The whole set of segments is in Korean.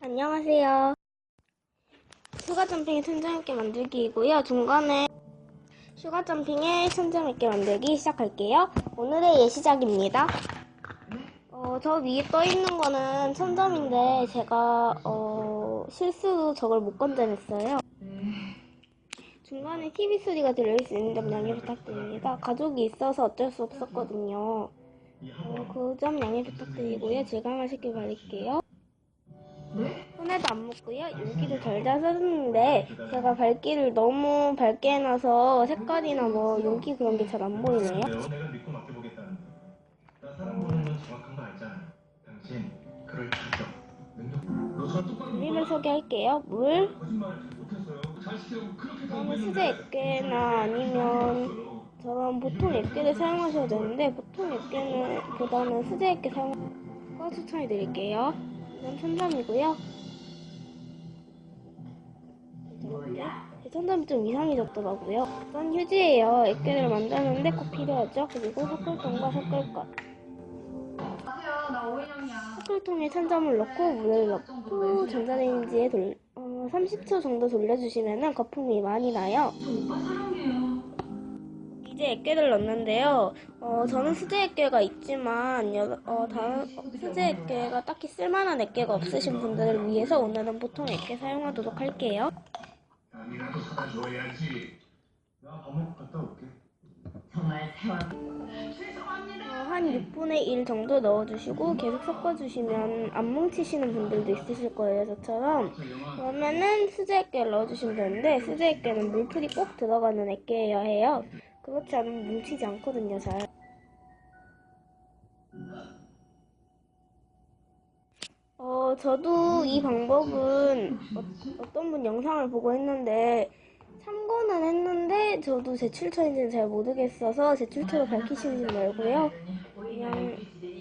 안녕하세요. 슈가 점핑의 천장 있게 만들기이고요. 중간에 슈가 점핑의 천장 있게 만들기 시작할게요. 오늘의 예시작입니다. 어, 저 위에 떠 있는 거는 천점인데 제가 어, 실수로 저걸 못 건져냈어요. 중간에 TV 소리가 들려있는 점 양해 부탁드립니다. 가족이 있어서 어쩔 수 없었거든요. 어, 그점 양해 부탁드리고요. 질감하시길 바랄게요. 손에도 안 묻고요. 윤기도 잘 자랐는데 제가 밝기를 너무 밝게 해놔서 색깔이나 뭐 윤기 그런 게 잘 안 보이네요. 내가 믿고 맡겨보겠다는데 나 사람 보는 건 정확한 거 알잖아. 당신 그럴 똑바로 그림을 소개할게요. 물, 그다음에 수제 액괴나 아니면 저런 보통 액괴를 사용하셔도 되는데 보통 액괴는 보다는 수제 액괴 사용하는 거 추천해 드릴게요. 이건 천점이고요. 제 천점이 좀 이상해졌더라고요. 이건 휴지예요. 액괴를 만드는데 꼭 필요하죠. 그리고. 나 오인영이야. 섞을통에 천점을 넣고 물을 넣고 전자레인지에 돌, 어, 30초 정도 돌려주시면 거품이 많이 나요. 이제 액괴를 넣는데요. 어, 저는 수제 액괴가 있지만 여, 어, 다른 어, 수제 액괴가 딱히 쓸만한 액괴가 없으신 분들을 위해서 오늘은 보통 액괴 사용하도록 할게요. 어, 한 6분의 1 정도 넣어주시고 계속 섞어주시면 안 뭉치시는 분들도 있으실 거예요, 저처럼. 그러면은 수제 액괴를 넣어주시면 되는데 수제 액괴는 물풀이 꼭 들어가는 액괴여야 해요. 그렇지 않으면 뭉치지 않거든요, 잘. 어, 저도 이 방법은 어, 떤분 영상을 보고 했는데 참고는 했는데 저도 제 출처인지는 잘 모르겠어서 제 출처를 밝히시지 말고요. 그냥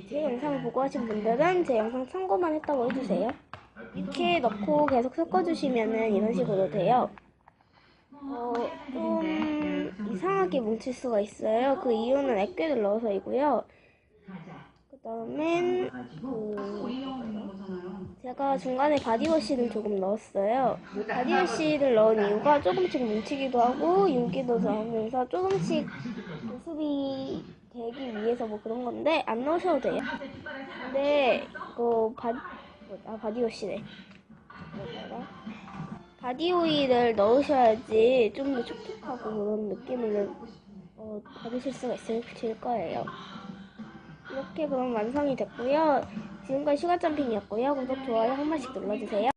제 영상을 보고 하신 분들은 제 영상 참고만 했다고 해주세요. 이렇게 넣고 계속 섞어주시면은 이런 식으로 돼요. 어, 좀 이상하게 뭉칠 수가 있어요. 그 이유는 액괴를 넣어서이고요. 그 다음엔 그 오인영 있는 거잖아요. 제가 중간에 바디워시를 조금 넣었어요. 바디워시를 넣은 이유가 조금씩 뭉치기도 하고 윤기도 나오면서 조금씩 보습이 되기 위해서 뭐 그런 건데 안 넣으셔도 돼요. 근데 그 바, 뭐, 아 바디워시네. 뭐더라? 바디 오일을 넣으셔야지 좀 더 촉촉하고 그런 느낌을 어, 받으실 수가 있을 거예요. 이렇게 그럼 완성이 됐고요. 지금까지 슈가점핑이었고요. 구독, 좋아요 한 번씩 눌러주세요.